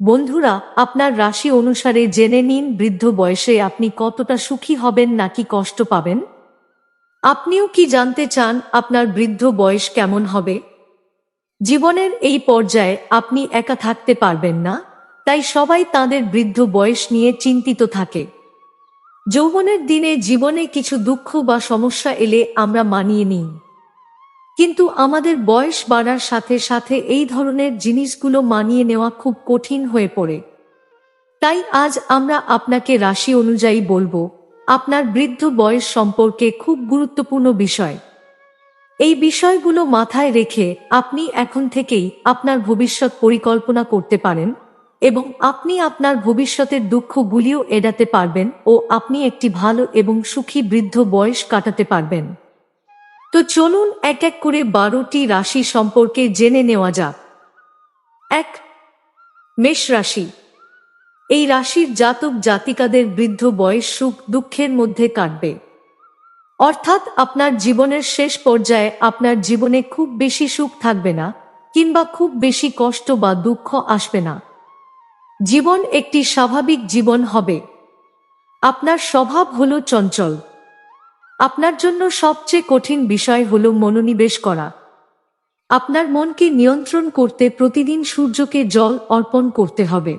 বন্ধুরা, আপনার রাশি অনুসারে জেনে নিন বৃদ্ধ বয়সে আপনি কতটা সুখী হবেন নাকি কষ্ট পাবেন। আপনিও কি জানতে চান আপনার বৃদ্ধ বয়স কেমন হবে? জীবনের এই পর্যায়ে আপনি একা থাকতে পারবেন না, তাই সবাই তাদের বৃদ্ধ বয়স নিয়ে চিন্তিত থাকে। যৌবনের দিনে জীবনে কিছু দুঃখ বা সমস্যা এলে আমরা মানিয়ে নিই। কিন্তু আমাদের বয়স বাড়ার সাথে সাথে এই ধরনের জিনিসগুলো মানিয়ে নেওয়া খুব কঠিন হয়ে পড়ে। তাই আজ আমরা আপনাকে রাশি অনুযায়ী বলব, আপনার বৃদ্ধ বয়স সম্পর্কে খুব গুরুত্বপূর্ণ বিষয়। এই বিষয়গুলো মাথায় রেখে আপনি এখন থেকেই আপনার ভবিষ্যৎ পরিকল্পনা করতে পারেন এবং আপনি আপনার ভবিষ্যতের দুঃখগুলিও এড়াতে পারবেন ও আপনি একটি ভালো এবং সুখী বৃদ্ধ বয়স কাটাতে পারবেন। তো চলুন এক এক করে বারোটি রাশি সম্পর্কে জেনে নেওয়া যাক। এক, মেষ রাশি। এই রাশির জাতক জাতিকাদের বৃদ্ধ বয়স সুখ দুঃখের মধ্যে কাটবে। অর্থাৎ আপনার জীবনের শেষ পর্যায়ে আপনার জীবনে খুব বেশি সুখ থাকবে না কিংবা খুব বেশি কষ্ট বা দুঃখ আসবে না। জীবন একটি স্বাভাবিক জীবন হবে। আপনার স্বভাব হলো চঞ্চল। আপনার জন্য সবচেয়ে কঠিন বিষয় হল মনোনিবেশ করা। আপনার মনকে নিয়ন্ত্রণ করতে প্রতিদিন সূর্যকে জল অর্পণ করতে হবে।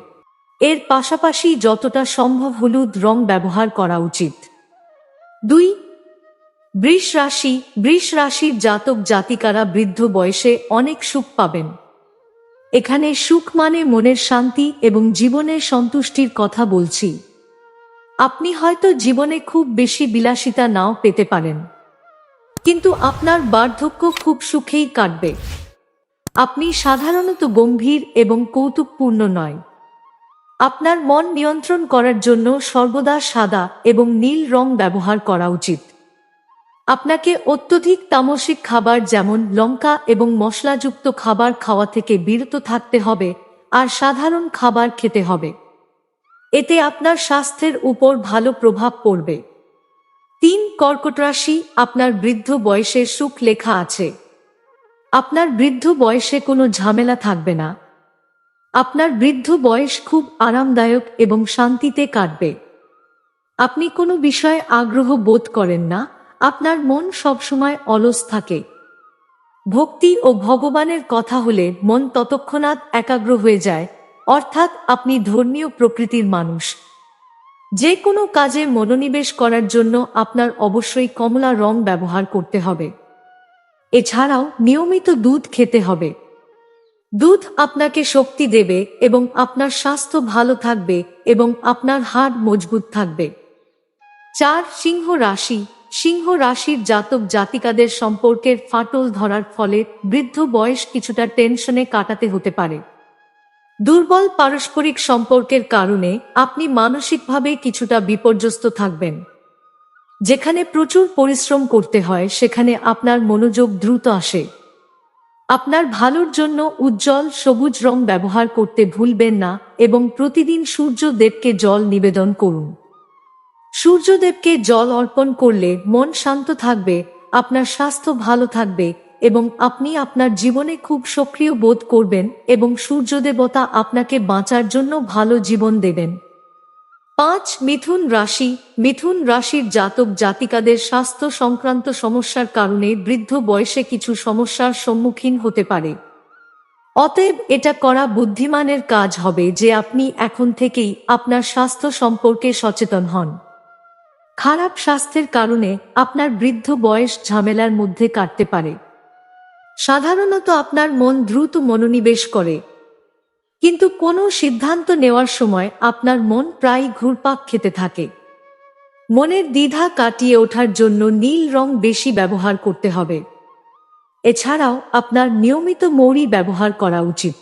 এর পাশাপাশি যতটা সম্ভব হলুদ রং ব্যবহার করা উচিত। দুই, বৃষ রাশি, বৃষ রাশির জাতক জাতিকারা বৃদ্ধ বয়সে অনেক সুখ পাবেন। এখানে সুখ মানে মনের শান্তি এবং জীবনের সন্তুষ্টির কথা বলছি। আপনি হয়তো জীবনে খুব বেশি বিলাসিতা নাও পেতে পারেন। কিন্তু আপনার বার্ধক্য খুব সুখেই কাটবে। আপনি সাধারণত গম্ভীর এবং কৌতুকপূর্ণ নয়। আপনার মন নিয়ন্ত্রণ করার জন্য সর্বদা সাদা এবং নীল রং ব্যবহার করা উচিত। আপনাকে অত্যধিক তামসিক খাবার যেমন লঙ্কা এবং মশলাযুক্ত খাবার খাওয়া থেকে বিরত থাকতে হবে, আর সাধারণ খাবার খেতে হবে। এতে আপনার স্বাস্থ্যের উপর ভালো প্রভাব পড়বে। তিন কর্কট রাশি আপনার বৃদ্ধ বয়সে সুখ লেখা আছে। আপনার বৃদ্ধ বয়সে কোনো ঝামেলা থাকবে না। আপনার বৃদ্ধ বয়স খুব আরামদায়ক এবং শান্তিতে কাটবে। আপনি কোনো বিষয়ে আগ্রহ বোধ করেন না, আপনার মন সবসময় অলস থাকে। ভক্তি ও ভগবানের কথা হলে মন ততক্ষণাৎ একাগ্র হয়ে যায় অর্থাৎ আপনি ধর্মীয় প্রকৃতির মানুষ। যে কোনো কাজে মনোনিবেশ করার জন্য আপনার অবশ্যই কমলা রং ব্যবহার করতে হবে। এছাড়াও নিয়মিত দুধ খেতে হবে। দুধ আপনাকে শক্তি দেবে এবং আপনার স্বাস্থ্য ভালো থাকবে এবং আপনার হাড় মজবুত থাকবে। চার সিংহ রাশি। সিংহ রাশির জাতক জাতিকাদের সম্পর্কের ফাটল ধরার ফলে বৃদ্ধ বয়স কিছুটা টেনশনে কাটাতে হতে পারে। দুর্বল পারস্পরিক সম্পর্কের কারণে আপনি মানসিকভাবে কিছুটা বিপর্যস্ত থাকবেন। যেখানে প্রচুর পরিশ্রম করতে হয়, সেখানে আপনার মনোযোগ দ্রুত আসে। আপনার ভালোর জন্য উজ্জ্বল সবুজ রং ব্যবহার করতে ভুলবেন না এবং প্রতিদিন সূর্যদেবকে জল নিবেদন করুন। সূর্যদেবকে জল অর্পণ করলে মন শান্ত থাকবে, আপনার স্বাস্থ্য ভালো থাকবে এবং আপনি আপনার জীবনে খুব সক্রিয় বোধ করবেন এবং সূর্যদেবতা আপনাকে বাঁচার জন্য ভালো জীবন দেবেন। পাঁচ, মিথুন রাশি। মিথুন রাশির জাতক জাতিকাদের স্বাস্থ্য সংক্রান্ত সমস্যার কারণে বৃদ্ধ বয়সে কিছু সমস্যার সম্মুখীন হতে পারে। অতএব এটা করা বুদ্ধিমানের কাজ হবে যে আপনি এখন থেকেই আপনার স্বাস্থ্য সম্পর্কে সচেতন হন। খারাপ স্বাস্থ্যের কারণে আপনার বৃদ্ধ বয়স ঝামেলার মধ্যে কাটতে পারে। সাধারণত আপনার মন দ্রুত মনোনিবেশ করে। কিন্তু কোনো সিদ্ধান্ত নেওয়ার সময় আপনার মন প্রায় ঘুরপাক খেতে থাকে। মনের দ্বিধা কাটিয়ে ওঠার জন্য নীল রং বেশি ব্যবহার করতে হবে। এছাড়াও আপনার নিয়মিত মৌরি ব্যবহার করা উচিত।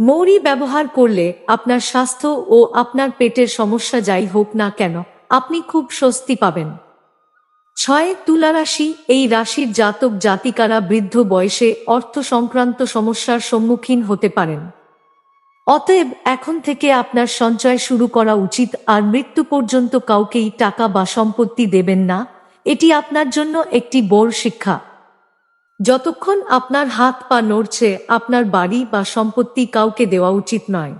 মৌরি ব্যবহার করলে আপনার স্বাস্থ্য ও আপনার পেটের সমস্যা যাই হোক না কেন, আপনি খুব স্বস্তি পাবেন। ছয় তুলা রাশি, এই রাশির জাতক জাতিকারা বৃদ্ধ বয়সে অর্থ সংক্রান্ত সমস্যার সম্মুখীন হতে পারেন। অতএব এখন থেকে আপনার সঞ্চয় শুরু করা উচিত আর মৃত্যু পর্যন্ত কাউকেই টাকা বা সম্পত্তি দেবেন না, এটি আপনার জন্য একটি বড় শিক্ষা। যতক্ষণ আপনার হাত পা নড়ছে, আপনার বাড়ি বা সম্পত্তি কাউকে দেওয়া উচিত নয়।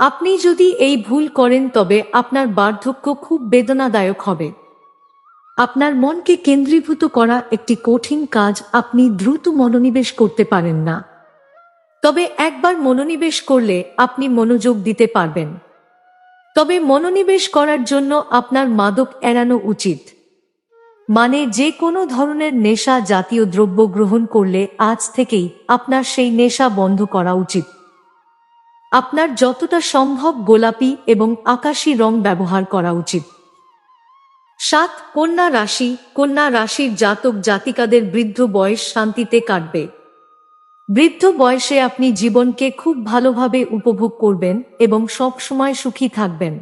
আপনি যদি এই ভুল করেন, তবে আপনার বার্ধক্য খুব বেদনাদায়ক হবে। আপনার মনকে কেন্দ্রীভূত করা একটি কঠিন কাজ আপনি দ্রুত মনোনিবেশ করতে পারেন না। তবে একবার মনোনিবেশ করলে আপনি মনোযোগ দিতে পারবেন। তবে মনোনিবেশ করার জন্য আপনার মাদক এড়ানো উচিত। মানে যে কোনো ধরনের নেশা জাতীয় দ্রব্য গ্রহণ করলে আজ থেকেই আপনার সেই নেশা বন্ধ করা উচিত। আপনার যতটা সম্ভব গোলাপি এবং আকাশী রং ব্যবহার করা উচিত। সাত কন্যা রাশি, কন্যা রাশির জাতক জাতিকাদের বৃদ্ধ বয়স শান্তিতে কাটবে। বৃদ্ধ বয়সে আপনি জীবনকে খুব ভালোভাবে উপভোগ করবেন এবং সব সময় সুখী থাকবেন।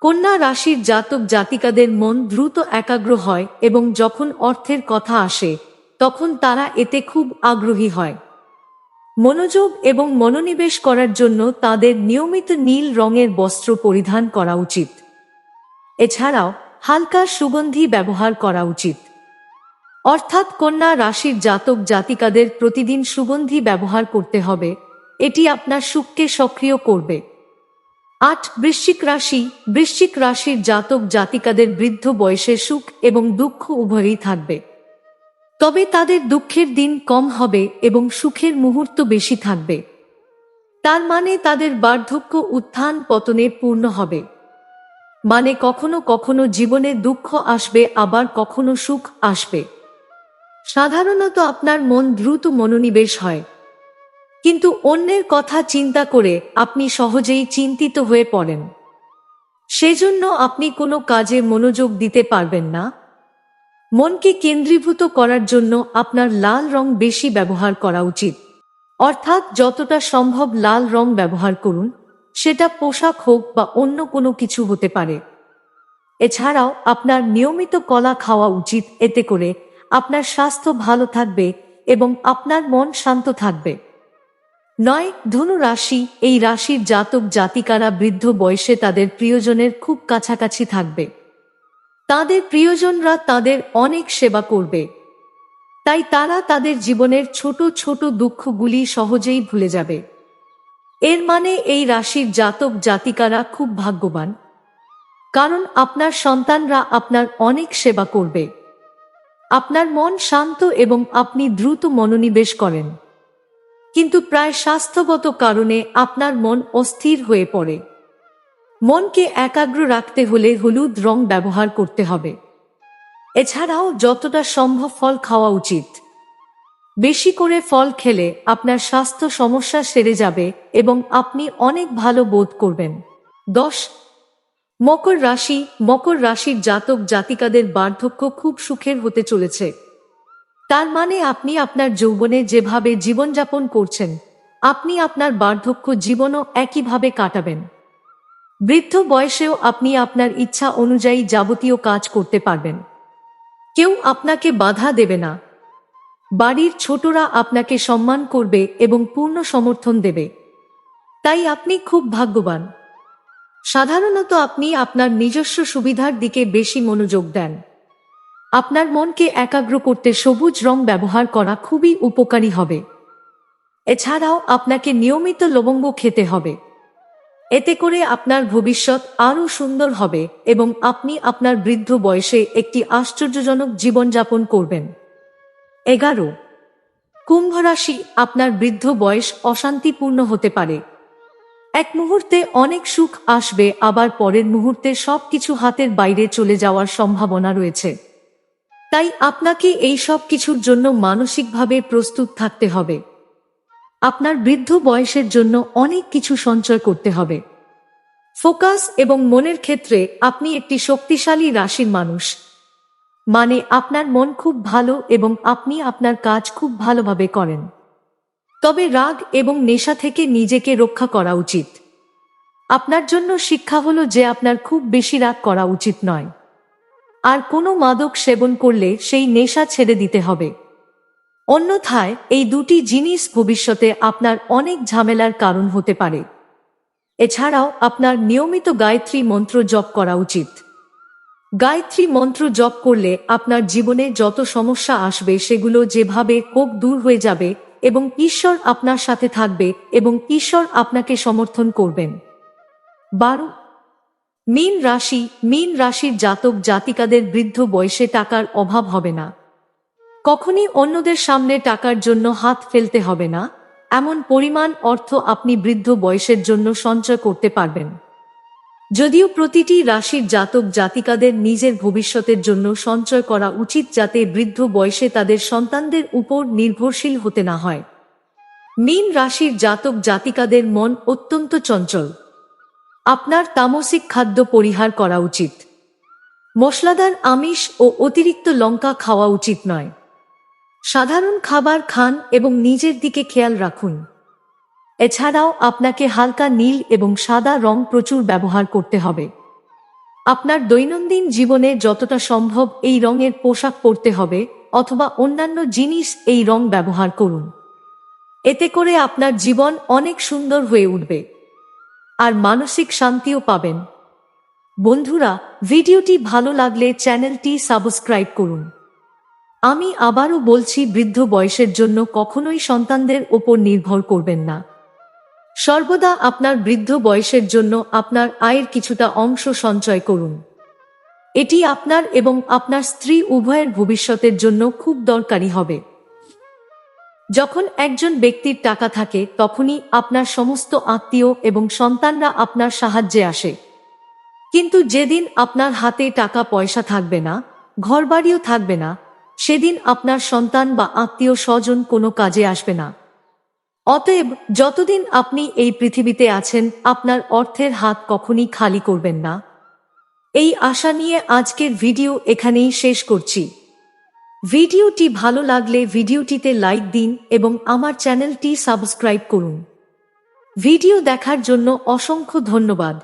কন্যা রাশির জাতক জাতিকাদের মন দ্রুত একাগ্র হয় এবং যখন অর্থের কথা আসে, তখন তারা এতে খুব আগ্রহী হয়। মনোযোগ এবং মনোনিবেশ করার জন্য তাদের নিয়মিত নীল রঙের বস্ত্র পরিধান করা উচিত। এছাড়াও হালকা সুগন্ধি ব্যবহার করা উচিত। অর্থাৎ কন্যা রাশির জাতক জাতিকাদের প্রতিদিন সুগন্ধি ব্যবহার করতে হবে, এটি আপনার সুখকে সক্রিয় করবে। আট, বৃশ্চিক রাশি, বৃশ্চিক রাশির জাতক জাতিকাদের বৃদ্ধ বয়সে সুখ এবং দুঃখ উভয়ই থাকবে। তবে তাদের দুঃখের দিন কম হবে এবং সুখের মুহূর্ত বেশি থাকবে। তার মানে তাদের বার্ধক্য উত্থান পতনে পূর্ণ হবে। মানে কখনো কখনো জীবনে দুঃখ আসবে, আবার কখনো সুখ আসবে। সাধারণত আপনার মন দ্রুত মনোনিবেশ হয়। কিন্তু অন্যের কথা চিন্তা করে আপনি সহজেই চিন্তিত হয়ে পড়েন। সেজন্য আপনি কোনো কাজে মনোযোগ দিতে পারবেন না। মনকে কেন্দ্রীভূত করার জন্য আপনার লাল রং বেশি ব্যবহার করা উচিত। অর্থাৎ যতটা সম্ভব লাল রং ব্যবহার করুন। সেটা পোশাক হোক বা অন্য কোনো কিছু হতে পারে। এছাড়াও আপনার নিয়মিত কলা খাওয়া উচিত, এতে করে আপনার স্বাস্থ্য ভালো থাকবে এবং আপনার মন শান্ত থাকবে। নয়, ধনু রাশি, এই রাশির জাতক জাতিকারা বৃদ্ধ বয়সে তাদের প্রিয়জনের খুব কাছাকাছি থাকবে। তাদের প্রিয়জনরা তাদের অনেক সেবা করবে। তাই তারা তাদের জীবনের ছোট ছোট দুঃখগুলি সহজেই ভুলে যাবে। এর মানে এই রাশির জাতক জাতিকারা খুব ভাগ্যবান। কারণ আপনার সন্তানরা আপনার অনেক সেবা করবে। আপনার মন শান্ত এবং আপনি দ্রুত মনোনিবেশ করেন। কিন্তু প্রায় স্বাস্থ্যগত কারণে আপনার মন অস্থির হয়ে পড়ে। মনকে একাগ্র রাখতে হলে হলুদ রং ব্যবহার করতে হবে। এছাড়াও যতটা সম্ভব ফল খাওয়া উচিত। বেশি করে ফল খেলে আপনার স্বাস্থ্য সমস্যা সেরে যাবে এবং আপনি অনেক ভালো বোধ করবেন। দশ, মকর রাশি, মকর রাশির জাতক জাতিকাদের বার্ধক্য খুব সুখের হতে চলেছে। তার মানে আপনি আপনার যৌবনে যেভাবে জীবনযাপন করছেন, আপনি আপনার বার্ধক্য জীবনও একইভাবে কাটাবেন। বৃদ্ধ বয়সেও আপনি আপনার ইচ্ছা অনুযায়ী যাবতীয় কাজ করতে পারবেন। কেউ আপনাকে বাধা দেবে না। বাড়ির ছোটরা আপনাকে সম্মান করবে এবং পূর্ণ সমর্থন দেবে। তাই আপনি খুব ভাগ্যবান। সাধারণত আপনি আপনার নিজস্ব সুবিধার দিকে বেশি মনোযোগ দেন। আপনার মনকে একাগ্র করতে সবুজ রং ব্যবহার করা খুবই উপকারী হবে। এছাড়াও আপনাকে নিয়মিত লবঙ্গ খেতে হবে। এতে করে আপনার ভবিষ্যৎ আরও সুন্দর হবে এবং আপনি আপনার বৃদ্ধ বয়সে একটি আশ্চর্যজনক জীবনযাপন করবেন। এগারো। কুম্ভ রাশি আপনার বৃদ্ধ বয়স অশান্তিপূর্ণ হতে পারে। এক মুহূর্তে অনেক সুখ আসবে, আবার পরের মুহূর্তে সবকিছু হাতের বাইরে চলে যাওয়ার সম্ভাবনা রয়েছে। তাই আপনাকে এই সব কিছুর জন্য মানসিকভাবে প্রস্তুত থাকতে হবে। আপনার বৃদ্ধ বয়সের জন্য অনেক কিছু সঞ্চয় করতে হবে। ফোকাস এবং মনের ক্ষেত্রে আপনি একটি শক্তিশালী রাশির মানুষ। মানে আপনার মন খুব ভালো এবং আপনি আপনার কাজ খুব ভালোভাবে করেন। তবে রাগ এবং নেশা থেকে নিজেকে রক্ষা করা উচিত। আপনার জন্য শিক্ষা হলো যে আপনার খুব বেশি রাগ করা উচিত নয়। আর কোনো মাদক সেবন করলে সেই নেশা ছেড়ে দিতে হবে। অন্যথায় এই দুটি জিনিস ভবিষ্যতে আপনার অনেক ঝামেলার কারণ হতে পারে। এছাড়াও আপনার নিয়মিত গায়ত্রী মন্ত্র জপ করা উচিত। গায়ত্রী মন্ত্র জপ করলে আপনার জীবনে যত সমস্যা আসবে সেগুলো যেভাবে কোপ দূর হয়ে যাবে এবং ঈশ্বর আপনার সাথে থাকবে এবং ঈশ্বর আপনাকে সমর্থন করবেন। বারো, মীন রাশি, মীন রাশির জাতক জাতিকাদের বৃদ্ধ বয়সে টাকার অভাব হবে না। কখনই অন্যদের সামনে টাকার জন্য হাত ফেলতে হবে না। এমন পরিমাণ অর্থ আপনি বৃদ্ধ বয়সের জন্য সঞ্চয় করতে পারবেন। যদিও প্রতিটি রাশির জাতক জাতিকাদের নিজের ভবিষ্যতের জন্য সঞ্চয় করা উচিত যাতে বৃদ্ধ বয়সে তাদের সন্তানদের উপর নির্ভরশীল হতে না হয়। মীন রাশির জাতক জাতিকাদের মন অত্যন্ত চঞ্চল। আপনার তামসিক খাদ্য পরিহার করা উচিত। মশলাদার আমিষ ও অতিরিক্ত লঙ্কা খাওয়া উচিত নয়। সাধারণ খাবার খান এবং নিজের দিকে খেয়াল রাখুন। এছাড়াও আপনাকে হালকা নীল এবং সাদা রং প্রচুর ব্যবহার করতে হবে। আপনার দৈনন্দিন জীবনে যতটা সম্ভব এই রঙের পোশাক পরতে হবে অথবা অন্যান্য জিনিস এই রং ব্যবহার করুন। এতে করে আপনার জীবন অনেক সুন্দর হয়ে উঠবে। আর মানসিক শান্তিও পাবেন। বন্ধুরা, ভিডিওটি ভালো লাগলে চ্যানেলটি সাবস্ক্রাইব করুন। আমি আবারও বলছি, বৃদ্ধ বয়সের জন্য কখনোই সন্তানদের ওপর নির্ভর করবেন না। সর্বদা আপনার বৃদ্ধ বয়সের জন্য আপনার আয়ের কিছুটা অংশ সঞ্চয় করুন। এটি আপনার এবং আপনার স্ত্রী উভয়ের ভবিষ্যতের জন্য খুব দরকারি হবে। যখন একজন ব্যক্তির টাকা থাকে, তখনই আপনার সমস্ত আত্মীয় এবং সন্তানরা আপনার সাহায্যে আসে। কিন্তু যেদিন আপনার হাতে টাকা পয়সা থাকবে না, ঘরবাড়িও থাকবে না, সেদিন আপনার সন্তান বা আত্মীয় স্বজন কোনো কাজে আসবে না। অতএব যতদিন আপনি এই পৃথিবীতে আছেন, আপনার অর্থের হাত কখনই খালি করবেন না। এই আশা নিয়ে আজকের ভিডিও এখানেই শেষ করছি। ভিডিওটি ভালো লাগলে ভিডিওটিতে লাইক দিন এবং আমার চ্যানেলটি সাবস্ক্রাইব করুন। ভিডিও দেখার জন্য অসংখ্য ধন্যবাদ।